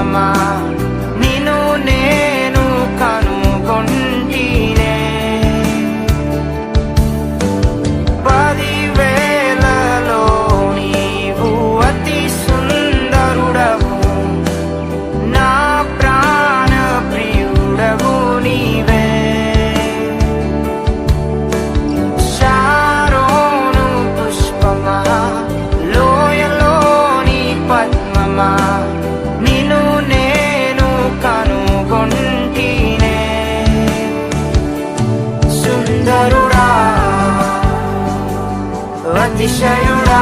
ప్రేమమా నిను నేను కనుగొంటినే. పదివేలలో నీవు అతి సుందరుడవు. నా ప్రాణ ప్రియుడవు నీవే. శారోను పుష్పమా లోయలోని పద్మమా. సుందరుడా అతిశయుడా.